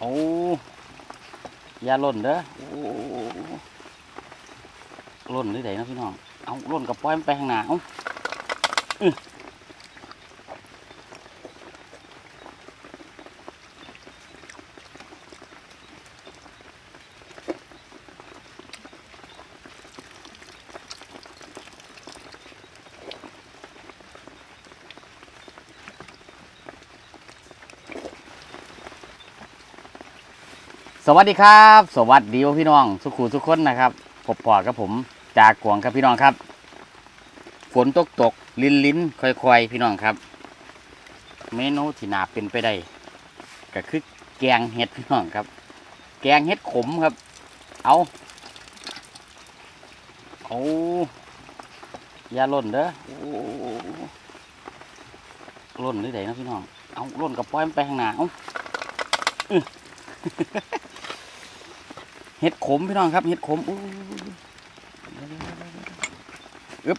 โอ้ยาล่นเด้อโอ้ล่นหรือไหนนะพี่น้อง เอาล่นกับป้อยมันไปข้างหน้าเอา วัสดีครับ สวัสดีพี่น้องสุขูสุขคนนะครับพบปอกับผมจากกวงครับพี่น้องครับ ฝนตกตกลิ้นลิ้นค่อยๆพี่น้องครับ เมนูที่นาเป็นไปได้ก็คือแกงเห็ดพี่น้องครับ แกงเห็ดขมครับ เอาเอาอย่าล่นเด้อล่นหรือไดเนะพี่น้องเอาล่นกับปล่อยมันไปข้างหน้าเอาอื้อ เห็ดขมพี่น้องครับเห็ดขมอู้อึบ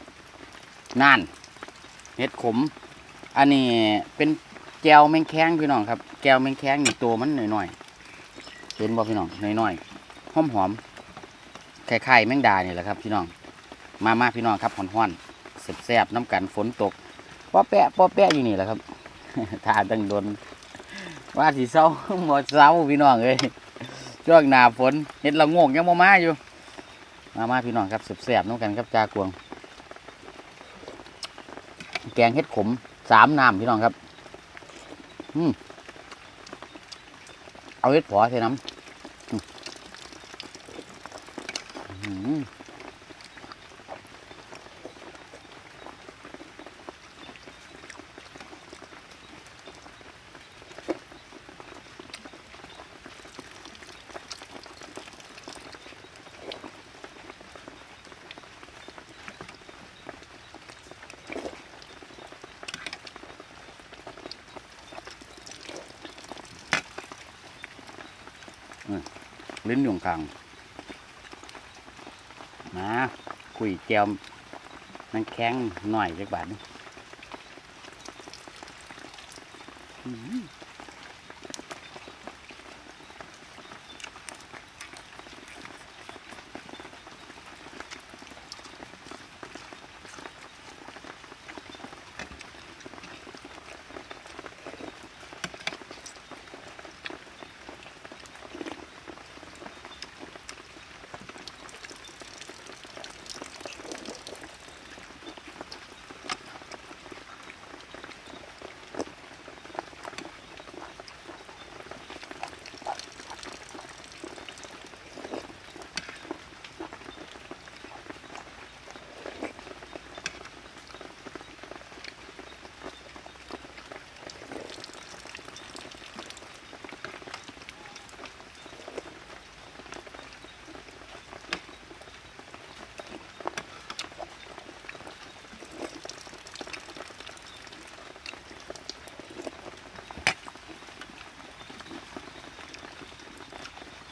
นั่นเห็ดขม อันนี้เป็นแก้วแมงแข้งพี่น้องครับ แก้วแมงแข้งนี่ตัวมันหน่อยๆเห็นบ่พี่น้องหน่อยๆหอมหอมๆคล้ายๆแมงดาเนี่ยแหละครับ พี่น้อง มามาพี่น้องครับห่อนๆแซ่บๆน้ำกันฝนตกป้อแปะป้อแปะอยู่นี่แหละครับทานตั้งโดนว่าสีเศร้าหมดเศร้าพี่น้องเอ้ย ช่วงหนาฝนเห็ดละโงกยังมามาอยู่ มามาพี่น้องครับแสบๆน้องกันครับจากวง แกงเห็ดขมสามน้ำพี่น้องครับ อืมเอาเห็ดผอใส่น้ำ อืมอื้อหือลิ้นอยู่กลางมาคุยแกมนันแข็งหน่อยจักบาทนึง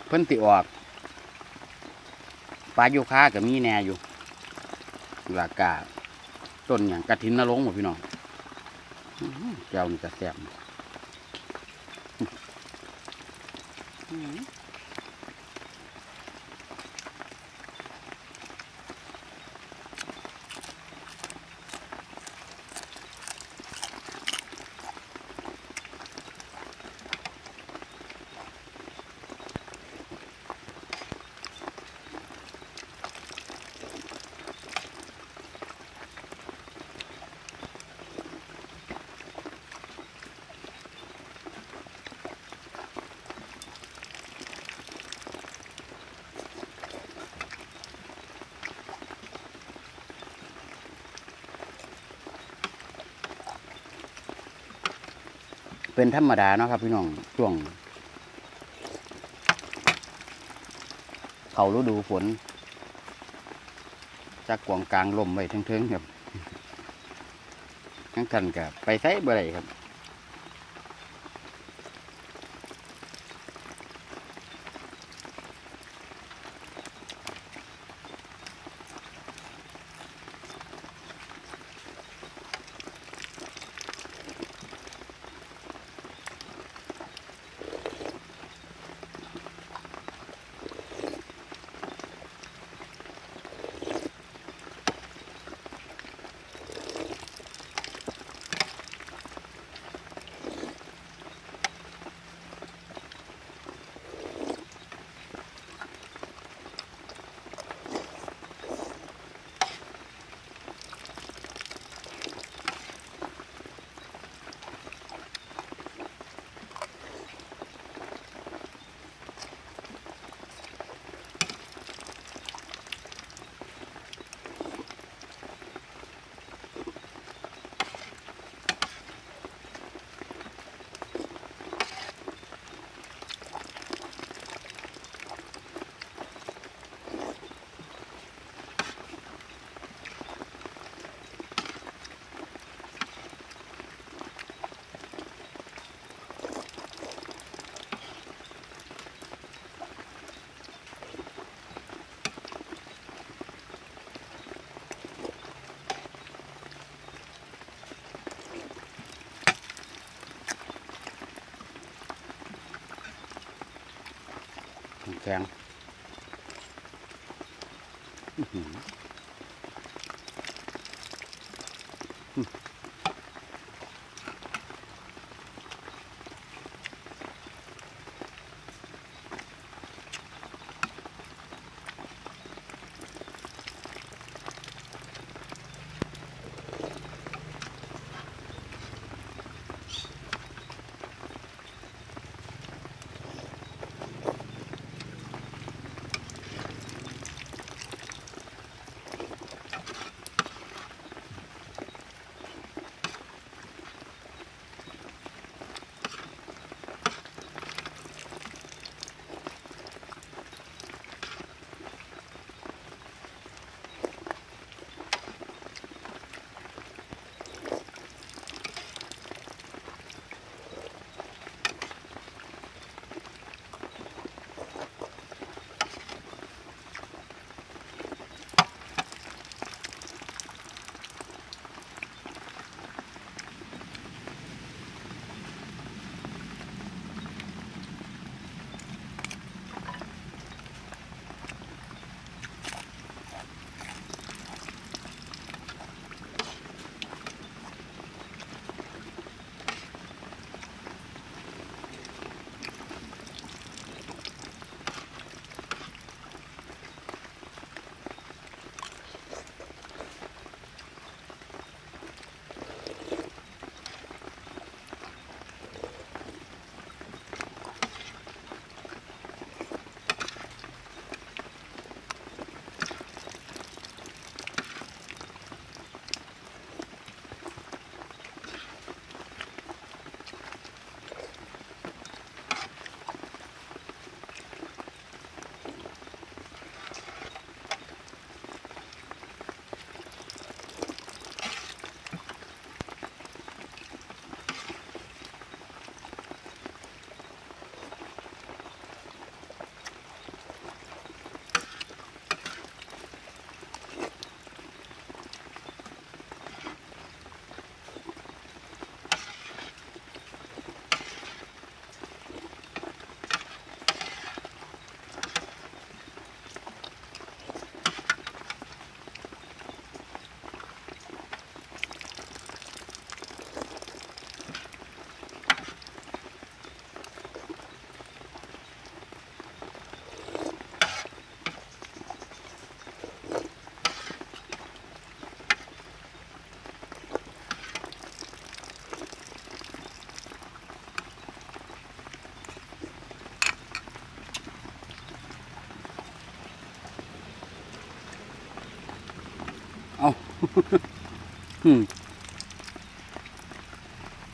เพิ่นติออกปลาโยคากับมีแหน่อยู่หลากาต้นอย่างกระถินนรงหมดพี่น้องเจ้านี่จะแสบ เป็นธรรมดาเนาะครับ พี่น้องช่วง เขาฤดูฝนจากกวางกลางลมไว้เทิงๆครับทั้งกันกับไปใช้บ่ได้ครับ แข็ง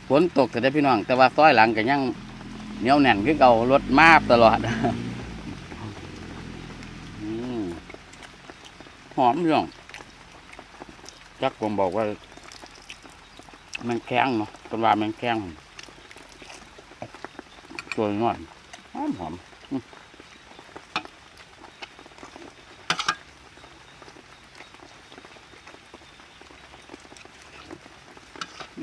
ฝนตกก็ได้พี่น้อง แต่ว่าซอยหลังก็ยังเหนียวแน่นคือเก่ารถมาบตลอดหอมพี่น้องจักผมบอกว่า มันแข็งเนาะเป็นว่ามันแข็งตัวน้อยหอมหอมอืมอื้อหือ เอา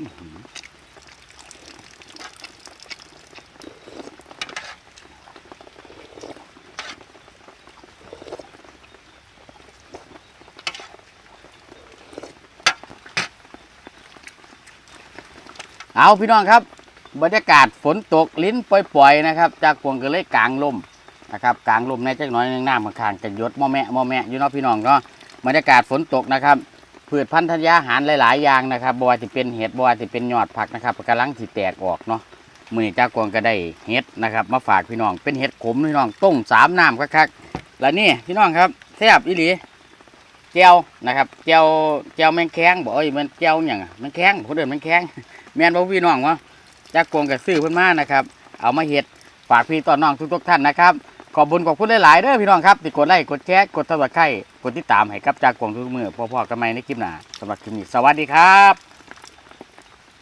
พี่น้องครับ บรรยากาศฝนตกลิ้นปล่อยๆนะครับ จากพวงก็เลยกลางลมนะครับกลางลมในจักหน้อยหนึงน้ำข้างๆกันยดมอแมะมอแมะอยู่เนาะพี่น้องเนาะบรรยากาศฝนตกนะครับ พืชพันธุ์ธัญญาหารหลายๆอย่างนะครับบัวที่เป็นเห็ดบัวที่เป็นยอดผักนะครับกำลังสิแตกออกเนาะมือนี้ากวงก็ได้เห็ดนะครับมาฝากพี่น้องเป็นเห็ดขมพี่น้องต้มสามน้ำคักๆแล้วนี่พี่น้องครับแซ่บอีหลีเจียวนะครับเจียวเจียวแมงแข้งบอกเอ้ยมันเจียวอย่างแมงแข้งคนเดินแมงแข้งแมนบ่พี่น้องวะจ้ากวงกับซื้อเพิ่นมานะครับ เอามาเฮ็ดฝากพี่ต่อน้องทุกๆท่านนะครับ ขอบบุญขอบคุณหลายๆเด้อพี่น้องครับที่กดไลค์กดแชร์กดติดตามกดติดตามให้กับจากกวงทุกมือพ่อๆกันใหม่ในคลิปหน้าสำหรับคลิปนี้สวัสดีครับ